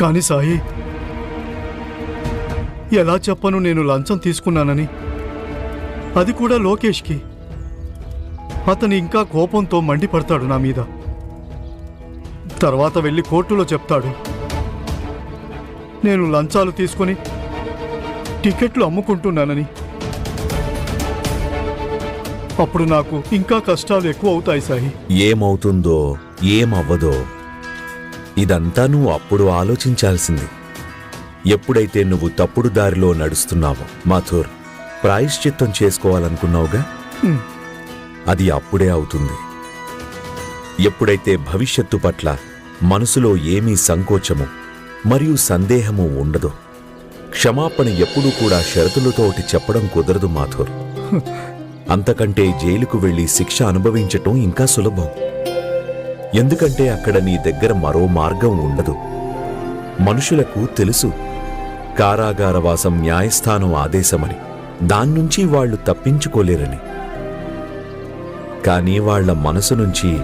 కానీ సాయి ఎలా చెప్పను నేను లంచం తీసుకున్నానని? అది కూడా లోకేష్కి. అతను ఇంకా కోపంతో మండిపడతాడు నా మీద. తర్వాత వెళ్ళి కోర్టులో చెప్తాడు. నేను లంచాలు తీసుకొని టికెట్లు అమ్ముకుంటున్నానని. అప్పుడు నాకు ఇంకా కష్టాలు ఎక్కువ అవుతాయి సాయి. ఏమవుతుందో ఏమవ్వదో ఇదంతా నువ్వు అప్పుడు ఆలోచించాల్సింది. ఎప్పుడైతే నువ్వు తప్పుడు దారిలో నడుస్తున్నావో మాథుర్ ప్రాయశ్చిత్తం చేసుకోవాలనుకున్నావుగా. అది అప్పుడే అవుతుంది. ఎప్పుడైతే భవిష్యత్తు పట్ల మనసులో ఏమీ సంకోచము మరియు సందేహము ఉండదో క్షమాపణ ఎప్పుడూ కూడా షరతులతోటి చెప్పడం కుదరదు మాథుర్. అంతకంటే జైలుకు వెళ్ళి శిక్ష అనుభవించటం ఇంకా సులభం. ఎందుకంటే అక్కడ నీ దగ్గర మరో మార్గం ఉండదు. మనుషులకు తెలుసు. కారాగారవాసం న్యాయస్థానం ఆదేశమని. దాన్నుంచి వాళ్ళు తప్పించుకోలేరని. కానీ వాళ్ళ మనసు నుంచి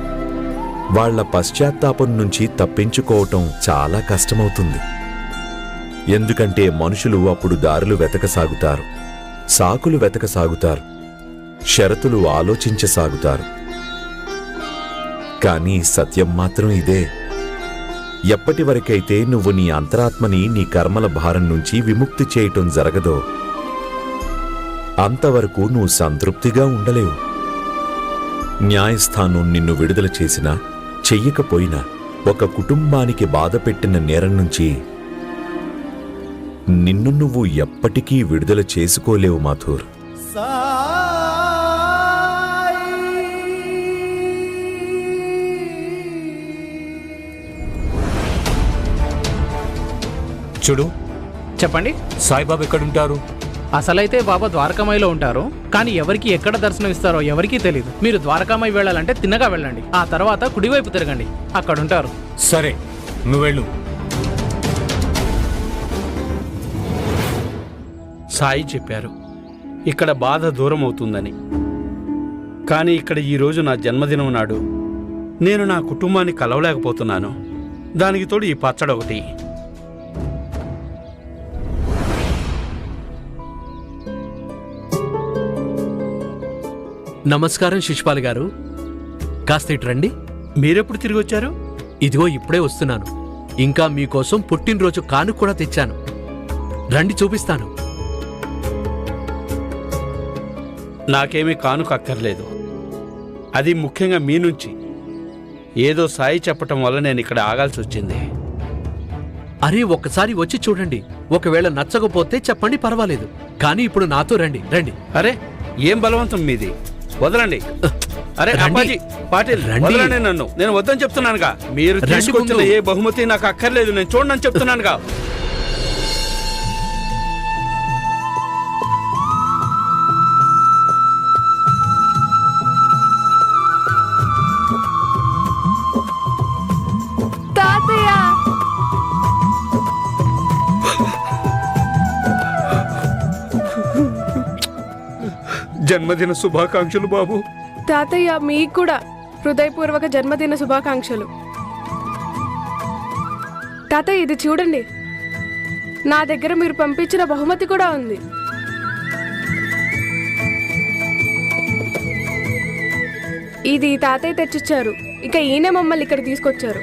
వాళ్ళ పశ్చాత్తాపం నుంచి తప్పించుకోవటం చాలా కష్టమవుతుంది. ఎందుకంటే మనుషులు అప్పుడు దారులు వెతకసాగుతారు. సాకులు వెతకసాగుతారు. షరతులు ఆలోచించసాగుతారు. కానీ సత్యం మాత్రం ఇదే. ఎప్పటి వరకైతే నువ్వు నీ అంతరాత్మని నీ కర్మల భారం నుంచి విముక్తి చేయటం జరగదో అంతవరకు నువ్వు సంతృప్తిగా ఉండలేవు. న్యాయస్థానం నిన్ను విడుదల చేసినా చెయ్యకపోయినా ఒక కుటుంబానికి బాధ పెట్టిన నేరం నుంచి నిన్ను నువ్వు ఎప్పటికీ విడుదల చేసుకోలేవు మాథూర్ చూడు. చెప్పండి. సాయిబాబా ఎక్కడుంటారు? అసలైతే బాబా ద్వారకామాయిలో ఉంటారు. కానీ ఎవరికి ఎక్కడ దర్శనం ఇస్తారో ఎవరికీ తెలియదు మీరు ద్వారకామాయి వెళ్ళాలంటే తిన్నగా వెళ్ళండి. ఆ తర్వాత కుడివైపు తిరగండి. అక్కడ ఉంటారు సరే నువ్వు వెళ్ళు. సాయి చెప్పారు ఇక్కడ బాధ దూరం అవుతుందని కానీ ఇక్కడ ఈరోజు నా జన్మదినం నాడు. నేను నా కుటుంబాన్ని కలవలేకపోతున్నాను. దానికి తోడు ఈ పచ్చడి ఒకటి నమస్కారం శిశుపాల్ గారు. కాస్త ఇటు రండి. మీరెప్పుడు తిరిగి వచ్చారు? ఇదిగో ఇప్పుడే వస్తున్నాను. ఇంకా మీకోసం పుట్టినరోజు కాను కూడా తెచ్చాను. రండి చూపిస్తాను. నాకేమీ కానుక అక్కర్లేదు. అది ముఖ్యంగా మీ నుంచి. ఏదో సాయి చెప్పటం వల్ల నేను ఇక్కడ ఆగాల్సి వచ్చింది. అరే ఒక్కసారి వచ్చి చూడండి. ఒకవేళ నచ్చకపోతే చెప్పండి పర్వాలేదు. కానీ ఇప్పుడు నాతో రండి రండి. అరే ఏం బలవంతం మీది? వదలండి అరే. అప్పాజీ పాటిల్. వదలండి నన్ను నేను వద్దని చెప్తున్నానుగా మీరు తీసుకొచ్చిన. ఏ బహుమతి నాకు అక్కర్లేదు నేను చూడనని చెప్తున్నానుగా జన్మదిన శుభాకాంక్షలు బాబు. తాతయ్య మీకు కూడా హృదయపూర్వక జన్మదిన శుభాకాంక్షలు. తాతయ్య ఇది చూడండి. నా దగ్గర మీరు పంపించిన బహుమతి కూడా ఉంది. ఇది తాతయ్య తెచ్చిచ్చారు. ఇక ఈయన మమ్మల్ని ఇక్కడ తీసుకొచ్చారు.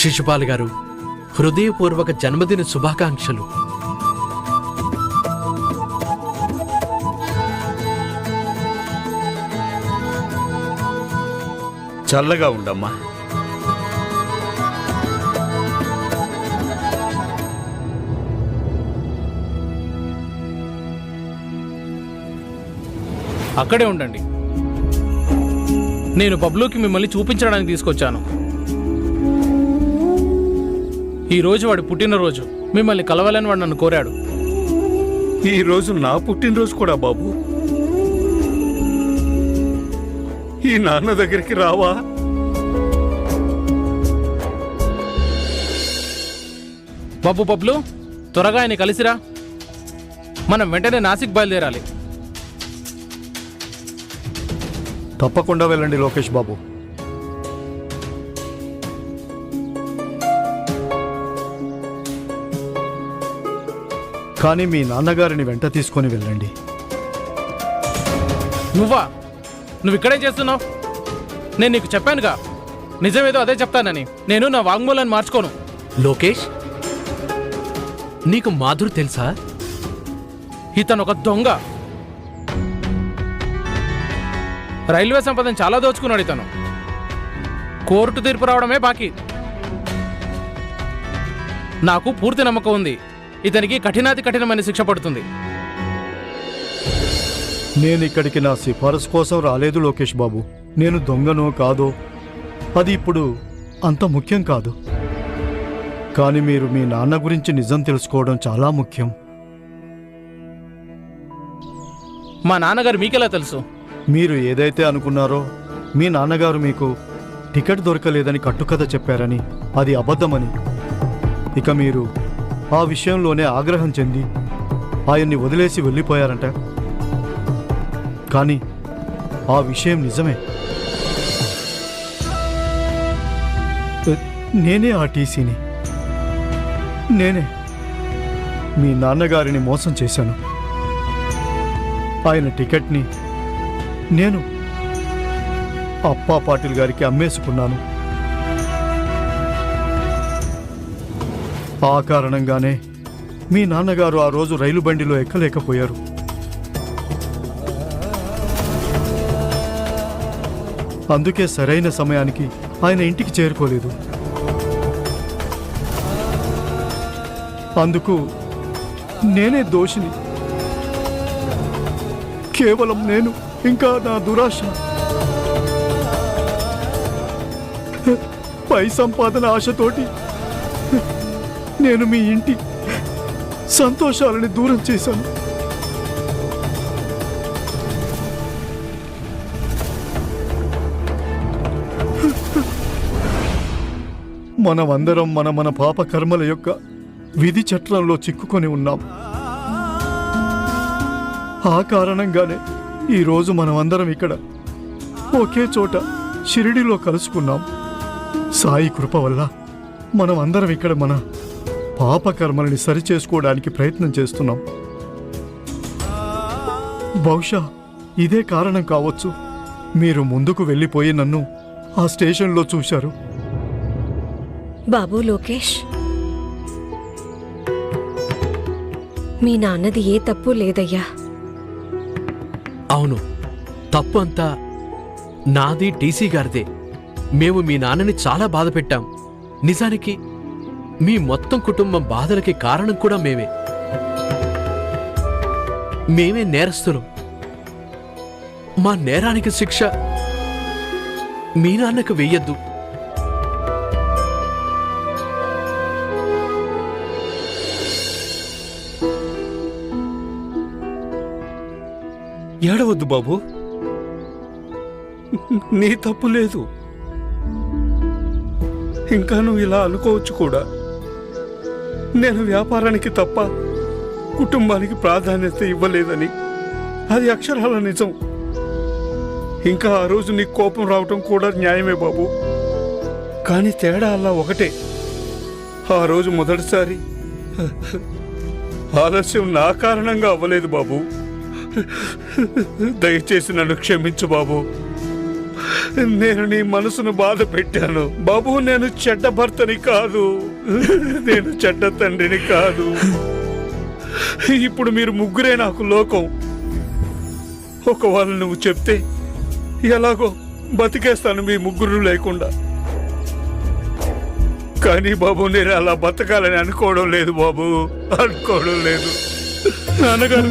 శిశుపాల్ గారు హృదయపూర్వక జన్మదిన శుభాకాంక్షలు. చల్లగా ఉండమ్మా. అక్కడే ఉండండి. నేను పబ్లోకి మిమ్మల్ని చూపించడానికి తీసుకొచ్చాను. ఈ రోజు వాడి పుట్టినరోజు. మిమ్మల్ని కలవాలని వాడు నన్ను కోరాడు. ఈ రోజు నా పుట్టినరోజు కూడా బాబు. ఈ నాన్న దగ్గరికి రావా? బాబు పబ్లు త్వరగా ఆయన కలిసిరా. మనం వెంటనే నాసిక్ బయలుదేరాలి. తప్పకుండా వెళ్ళండి లోకేష్ బాబు. కానీ మీ నాన్నగారిని వెంట తీసుకొని వెళ్ళండి. నువ్వా? నువ్వు ఇక్కడే చేస్తున్నావు? నేను నీకు చెప్పానుగా. నిజమేదో అదే చెప్తానని. నేను నా వాంగ్మూలాన్ని మార్చుకోను. లోకేష్? నీకు మాధుర్ తెలుసా? ఇతను ఒక దొంగ. రైల్వే సంపదను చాలా దోచుకున్నాడు ఇతను. కోర్టు తీర్పు రావడమే బాకీ. నాకు పూర్తి నమ్మకం ఉంది. ఇతనికి కఠినాతి కఠినమైన శిక్ష పడుతుంది. నేను ఇక్కడికి నా సిఫారసు కోసం రాలేదు లోకేష్ బాబు. నేను దొంగనో కాదో? అది ఇప్పుడు అంత ముఖ్యం కాదు. కానీ మీరు మీ నాన్న గురించి నిజం తెలుసుకోవడం చాలా ముఖ్యం. మా నాన్నగారు మీకెలా తెలుసు? మీరు ఏదైతే అనుకున్నారో మీ నాన్నగారు మీకు టికెట్ దొరకలేదని కట్టుకథ చెప్పారని అది అబద్ధమని. ఇక మీరు ఆ విషయంలోనే ఆగ్రహం చెంది ఆయన్ని వదిలేసి వెళ్ళిపోయారంట. కానీ ఆ విషయం నిజమే. నేనే ఆ టీసీని. నేనే మీ నాన్నగారిని మోసం చేశాను. ఆయన టికెట్ని నేను అప్పా పాటిల్ గారికి అమ్మేసుకున్నాను. ఆ కారణంగానే మీ నాన్నగారు ఆ రోజు రైలు బండిలో ఎక్కలేకపోయారు. అందుకే సరైన సమయానికి ఆయన ఇంటికి చేరుకోలేదు. అందుకు నేనే దోషిని. కేవలం నేను ఇంకా నా దురాశ. పై సంపాదన ఆశతోటి నేను మీ ఇంటి సంతోషాలని దూరం చేశాను. మనమందరం మన మన పాప కర్మల యొక్క విధి చట్రంలో చిక్కుకొని ఉన్నాం. ఆ కారణంగానే ఈరోజు మనమందరం ఇక్కడ ఒకే చోట షిరిడిలో కలుసుకున్నాం. సాయి కృప వల్ల మనం అందరం ఇక్కడ మన పాప కర్మలని సరిచేసుకోవడానికి ప్రయత్నం చేస్తున్నాం. బహుశా ఇదే కారణం కావచ్చు. మీరు ముందుకు వెళ్ళిపోయి నన్ను ఆ స్టేషన్లో చూశారు. బాబు లోకేష్. మీ నాన్నది ఏ తప్పు లేదయ్యా? అవును తప్పు అంతా నాది టీసీ గారిదే. మేము మీ నాన్నని చాలా బాధ పెట్టాం నిజానికి మీ మొత్తం కుటుంబం బాధలకి కారణం కూడా మేమే. మేమే నేరస్తులం. మా నేరానికి శిక్ష మీ నాన్నకు వెయ్యొద్దు ఏడవద్దు బాబు. నీ తప్పు లేదు. ఇంకా నువ్వు ఇలా అనుకోవచ్చు కూడా. నేను వ్యాపారానికి తప్ప కుటుంబానికి ప్రాధాన్యత ఇవ్వలేదని. అది అక్షరాల నిజం. ఇంకా ఆ రోజు నీకు కోపం రావటం కూడా న్యాయమే బాబు. కానీ తేడా అలా ఒకటే. ఆ రోజు మొదటిసారి ఆలస్యం నా కారణంగా అవ్వలేదు బాబు. దయచేసి నన్ను క్షమించు బాబు. నేను నీ మనసును బాధ పెట్టాను బాబు నేను చెడ్డ భర్తని కాదు. నేను చెడ్డ తండ్రిని కాదు. ఇప్పుడు మీరు ముగ్గురే నాకు లోకం. ఒకవేళ నువ్వు చెప్తే ఎలాగో బతికేస్తాను మీ ముగ్గురు లేకుండా. కానీ బాబు నేను అలా బతకాలని అనుకోవడం లేదు బాబు. అనుకోవడం లేదు. నాన్నగారు.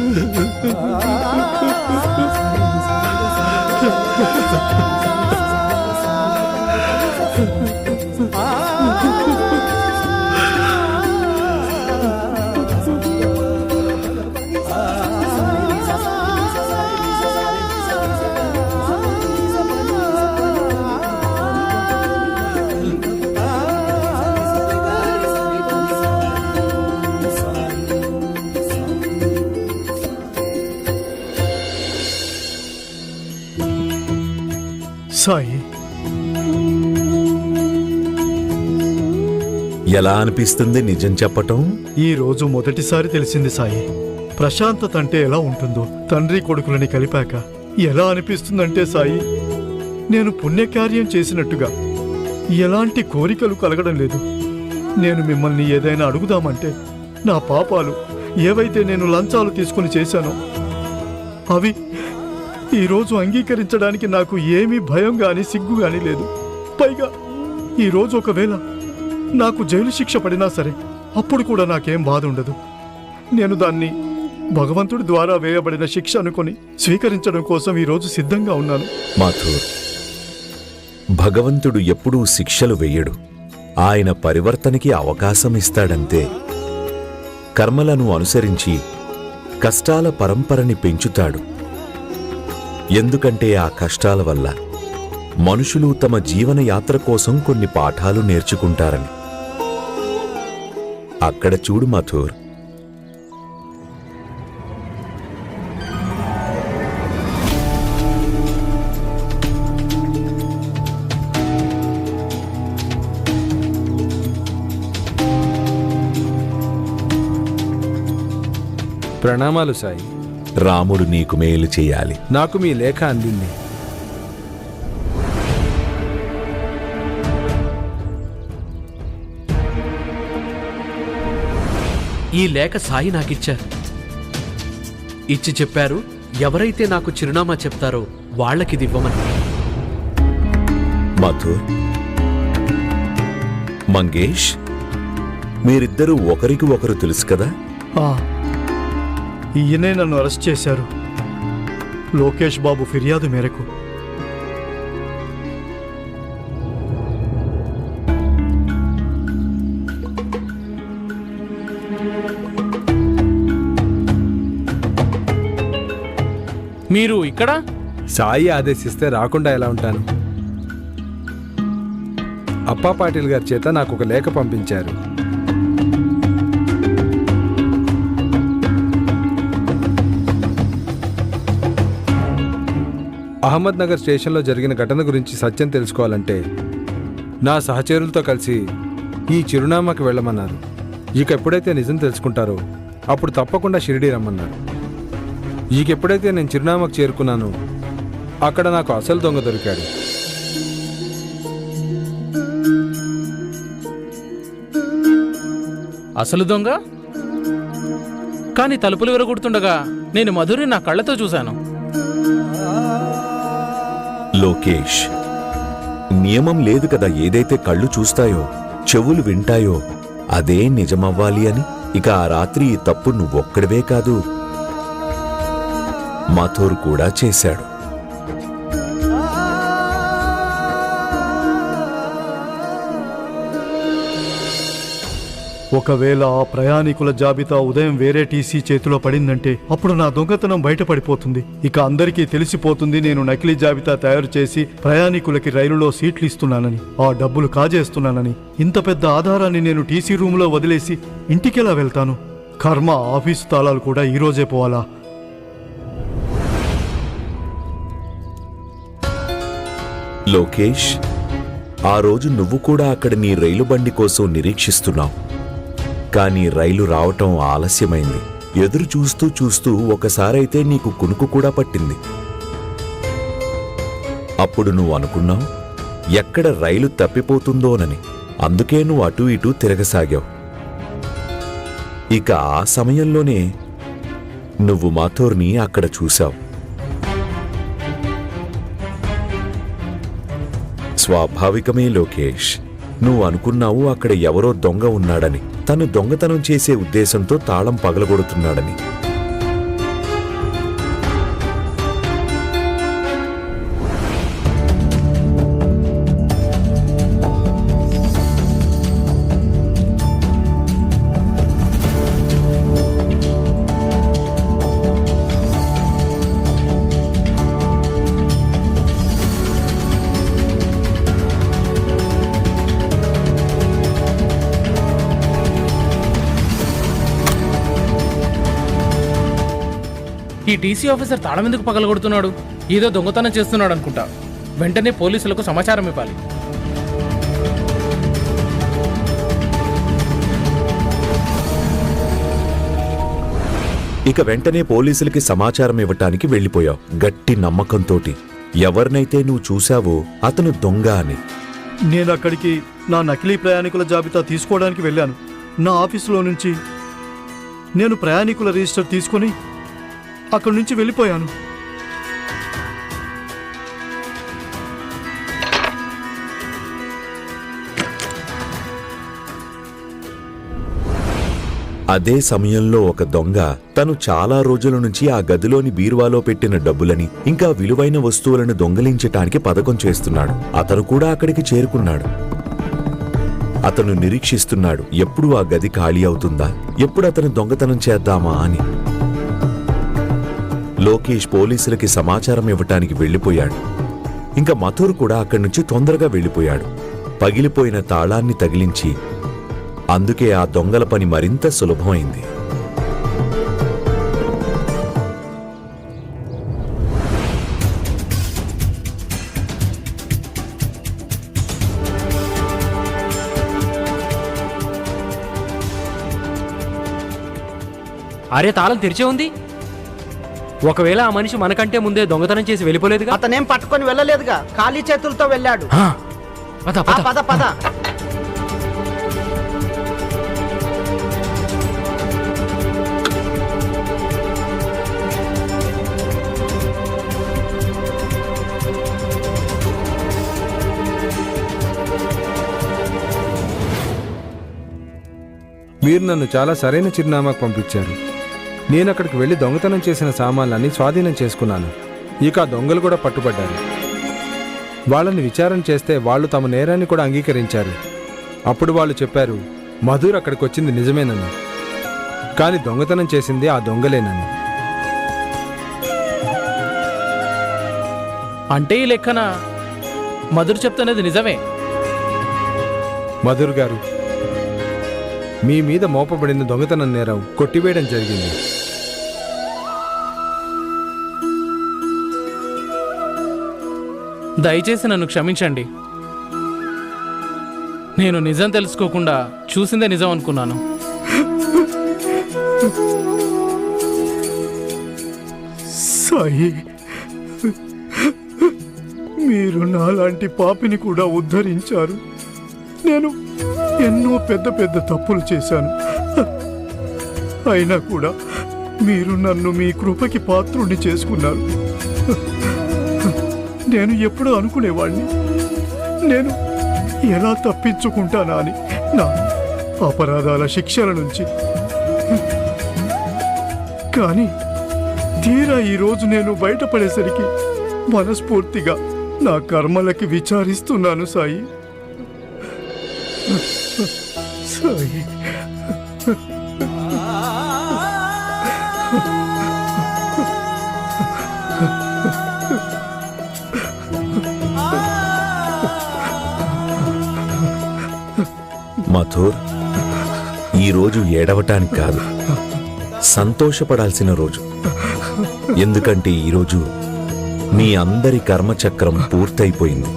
సాయి. ఎలా అనిపిస్తుంది నిజం చెప్పటం? ఈ రోజు మొదటిసారి తెలిసింది సాయి. ప్రశాంతత అంటే ఎలా ఉంటుందో తండ్రి కొడుకులని కలిపాక ఎలా అనిపిస్తుందంటే సాయి నేను పుణ్యకార్యం చేసినట్టుగా. ఎలాంటి కోరికలు కలగడం లేదు. నేను మిమ్మల్ని ఏదైనా అడుగుదామంటే నా పాపాలు ఏవైతే నేను లంచాలు తీసుకుని చేశానో అవి ఈరోజు అంగీకరించడానికి నాకు ఏమీ భయం గాని సిగ్గు గాని లేదు. పైగా ఈరోజు ఒకవేళ నాకు జైలు శిక్ష పడినా సరే అప్పుడు కూడా నాకేం బాధ ఉండదు. నేను దాన్ని భగవంతుడి ద్వారా వేయబడిన శిక్ష అనుకొని స్వీకరించడం కోసం ఈరోజు సిద్ధంగా ఉన్నాను. మాథూర్ భగవంతుడు ఎప్పుడూ శిక్షలు వేయడు. ఆయన పరివర్తనకి అవకాశం ఇస్తాడంతే. కర్మలను అనుసరించి కష్టాల పరంపరని పెంచుతాడు. ఎందుకంటే ఆ కష్టాల వల్ల మనుషులు తమ జీవన యాత్ర కోసం కొన్ని పాఠాలు నేర్చుకుంటారని. అక్కడ చూడు మథూర్ ప్రణామాలు సాయి. రాముడు నీకు మేలు చేయాలి. నాకు మీ లేఖ అందింది. ఈ లేఖ సాయి నాకిచ్చారు. ఇచ్చి చెప్పారు ఎవరైతే నాకు చిరునామా చెప్తారో వాళ్ళకిది ఇవ్వమని. మధుర్ మంగేష్ మీరిద్దరూ ఒకరికి ఒకరు తెలుసు కదా? ఆ, ఈయనే నన్ను అరెస్ట్ చేశారు. లోకేష్ బాబు ఫిర్యాదు మేరకు. మీరు ఇక్కడ? సాయి ఆదేశిస్తే రాకుండా ఎలా ఉంటాను? అప్పా పాటిల్ గారి చేత నాకు ఒక లేఖ పంపించారు. అహ్మద్ నగర్ స్టేషన్లో జరిగిన ఘటన గురించి సత్యం తెలుసుకోవాలంటే నా సహచరులతో కలిసి ఈ చిరునామాకి వెళ్ళమన్నారు. ఇక ఎప్పుడైతే నిజం తెలుసుకుంటారో అప్పుడు తప్పకుండా షిరిడి రమ్మన్నారు. ఇక ఎప్పుడైతే నేను చిరునామాకు చేరుకున్నానో అక్కడ నాకు అసలు దొంగ దొరికాడు. అసలు దొంగ? కానీ తలుపులు విరగొడుతుండగా నేను మధురి నా కళ్ళతో చూశాను. లోకేష్ నియమం లేదు కదా ఏదైతే కళ్ళు చూస్తాయో చెవులు వింటాయో అదే నిజమవ్వాలి అని. ఇక ఆ రాత్రి ఈ తప్పు నువ్వొక్కడివే కాదు మథోర్ కూడా చేశాడు. ఒకవేళ ఆ ప్రయాణికుల జాబితా ఉదయం వేరే టీసీ చేతిలో పడిందంటే అప్పుడు నా దొంగతనం బయటపడిపోతుంది. ఇక అందరికీ తెలిసిపోతుంది నేను నకిలీ జాబితా తయారు చేసి ప్రయాణికులకి రైలులో సీట్లు ఇస్తున్నానని ఆ డబ్బులు కాజేస్తున్నానని ఇంత పెద్ద ఆధారాన్ని నేను టీసీ రూమ్లో వదిలేసి ఇంటికెలా వెళ్తాను? కర్మ ఆఫీసు తాళాలు కూడా ఈరోజే పోవాలా? లోకేష్ ఆ రోజు నువ్వు కూడా అక్కడ నీ రైలు బండి కోసం నిరీక్షిస్తున్నావు. కానీ రైలు రావటం ఆలస్యమైంది. ఎదురు చూస్తూ చూస్తూ ఒకసారైతే నీకు కునుకు కూడా పట్టింది. అప్పుడు నువ్వు అనుకున్నావు ఎక్కడ రైలు తప్పిపోతుందోనని. అందుకే నువ్వు అటూ ఇటూ తిరగసాగావు. ఇక ఆ సమయంలోనే నువ్వు మాథోర్ని అక్కడ చూశావు. స్వాభావికమే లోకేష్ నువ్వు అనుకున్నావు అక్కడ ఎవరో దొంగ ఉన్నాడని. తను దొంగతనం చేసే ఉద్దేశంతో తాళం పగలగొడుతున్నాడని. టీసీ ఆఫీసర్ తాళం ఎందుకు పగలగొడుతున్నాడు? ఏదో దొంగతనం చేస్తున్నాడు అనుకుంటా. వెంటనే పోలీసులకు సమాచారం ఇవ్వాలి. ఇక వెంటనే పోలీసులకి సమాచారం ఇవ్వటానికి వెళ్ళిపోయావు. గట్టి నమ్మకంతోటి. ఎవరినైతే నువ్వు చూశావో అతను దొంగ అని. నేను అక్కడికి నా నకిలీ ప్రయాణికుల జాబితా తీసుకోవడానికి వెళ్ళాను. నా ఆఫీసులో నుంచి నేను ప్రయాణికుల రిజిస్టర్ తీసుకొని అక్కడి నుంచి వెళ్ళిపోయాను. అదే సమయంలో ఒక దొంగ తను చాలా రోజుల నుంచి ఆ గదిలోని బీరువాలో పెట్టిన డబ్బులని ఇంకా విలువైన వస్తువులను దొంగలించటానికి పథకం చేస్తున్నాడు. అతను కూడా అక్కడికి చేరుకున్నాడు. అతను నిరీక్షిస్తున్నాడు ఎప్పుడు ఆ గది ఖాళీ అవుతుందా? ఎప్పుడు అతను దొంగతనం చేద్దామా అని. లోకేష్ పోలీసులకి సమాచారం ఇవ్వటానికి వెళ్ళిపోయాడు. ఇంకా మథుర్ కూడా అక్కడి నుంచి తొందరగా వెళ్ళిపోయాడు. పగిలిపోయిన తాళాన్ని తగిలించి అందుకే ఆ దొంగల పని మరింత సులభమైంది. అరే తాళం తెరిచే ఉంది? ఒకవేళ ఆ మనిషి మనకంటే ముందే దొంగతనం చేసి వెళ్ళిపోలేదుగా? అతనేం పట్టుకొని వెళ్ళలేదుగా. ఖాళీ చేతులతో వెళ్ళాడు. ఆ, పద, ఆ, పద. పద పద. మీరు నన్ను చాలా సరైన చిరునామాకు పంపించారు. నేను అక్కడికి వెళ్ళి దొంగతనం చేసిన సామాన్లన్నీ స్వాధీనం చేసుకున్నాను. ఇక ఆ దొంగలు కూడా పట్టుబడ్డారు. వాళ్ళని విచారణ చేస్తే వాళ్ళు తమ నేరాన్ని కూడా అంగీకరించారు. అప్పుడు వాళ్ళు చెప్పారు మధుర్ అక్కడికి వచ్చింది నిజమేనని. కానీ దొంగతనం చేసింది ఆ దొంగలేనని. అంటే ఈ లెక్కన మధుర్ చెప్తున్నది నిజమే? మధుర్ గారు మీ మీద మోపబడిన దొంగతనం నేరం కొట్టివేయడం జరిగింది. దయచేసి నన్ను క్షమించండి. నేను నిజం తెలుసుకోకుండా చూసిందే నిజం అనుకున్నాను. సాయి మీరు నాలాంటి పాపిని కూడా ఉద్ధరించారు. నేను ఎన్నో పెద్ద పెద్ద తప్పులు చేశాను. అయినా కూడా మీరు నన్ను మీ కృపకి పాత్రుణ్ణి చేసుకున్నారు. నేను ఎప్పుడూ అనుకునేవాణ్ణి. నేను ఎలా తప్పించుకుంటానా అని నా అపరాధాల శిక్షల నుంచి. కానీ తీరా ఈరోజు నేను బయటపడేసరికి మనస్ఫూర్తిగా నా కర్మలకి విచారిస్తున్నాను సాయి. సాయి మథుర్ ఈ రోజు ఏడవటానికి కాదు. సంతోషపడాల్సిన రోజు. ఎందుకంటే ఈరోజు మీ అందరి కర్మచక్రం పూర్తయిపోయింది.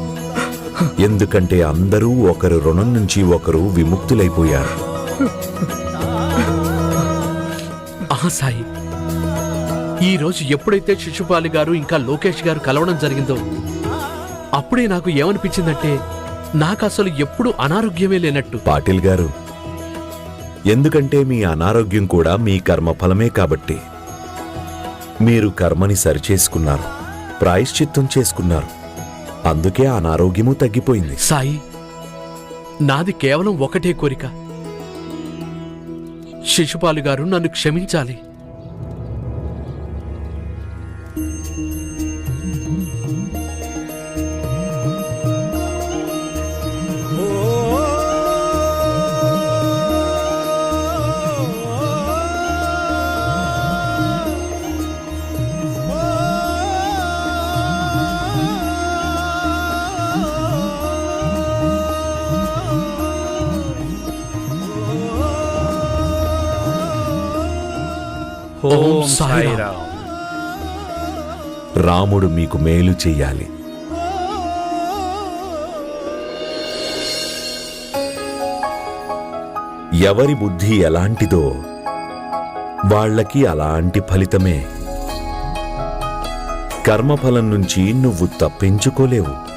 ఎందుకంటే అందరూ ఒకరు రుణం నుంచి ఒకరు విముక్తులైపోయారు. సాయి. ఈ రోజు ఎప్పుడైతే శిశుపాలి గారు ఇంకా లోకేష్ గారు కలవడం జరిగిందో అప్పుడే నాకు ఏమనిపించిందంటే నాకు అసలు ఎప్పుడు అనారోగ్యమే లేనట్టు. పాటిల్ గారు ఎందుకంటే మీ అనారోగ్యం కూడా మీ కర్మఫలమే కాబట్టి. మీరు కర్మని సరిచేసుకున్నారు ప్రాయశ్చిత్తం చేసుకున్నారు. అందుకే అనారోగ్యము తగ్గిపోయింది. సాయి నాది కేవలం ఒకటే కోరిక. శిశుపాలు గారు నన్ను క్షమించాలి. రాముడు మీకు మేలు చేయాలి ఎవరి బుద్ధి ఎలాంటిదో వాళ్ళకి అలాంటి ఫలితమే. కర్మఫలం నుంచి నువ్వు తప్పించుకోలేవు.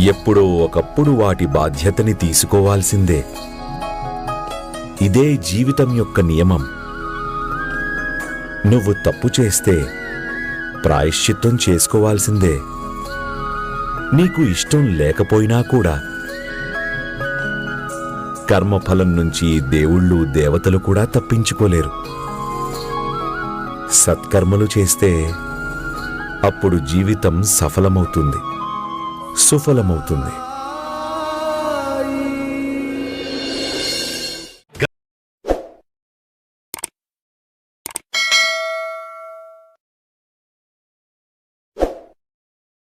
ఎప్పుడో ఒకప్పుడు వాటి బాధ్యతని తీసుకోవాల్సిందే. ఇదే జీవితం యొక్క నియమం. నువ్వు తప్పు చేస్తే ప్రాయశ్చిత్తం చేసుకోవాల్సిందే. నీకు ఇష్టం లేకపోయినా కూడా కర్మఫలం నుంచి దేవుళ్ళు దేవతలు కూడా తప్పించుకోలేరు. సత్కర్మలు చేస్తే అప్పుడు జీవితం సఫలమవుతుంది సుఫలమవుతుంది.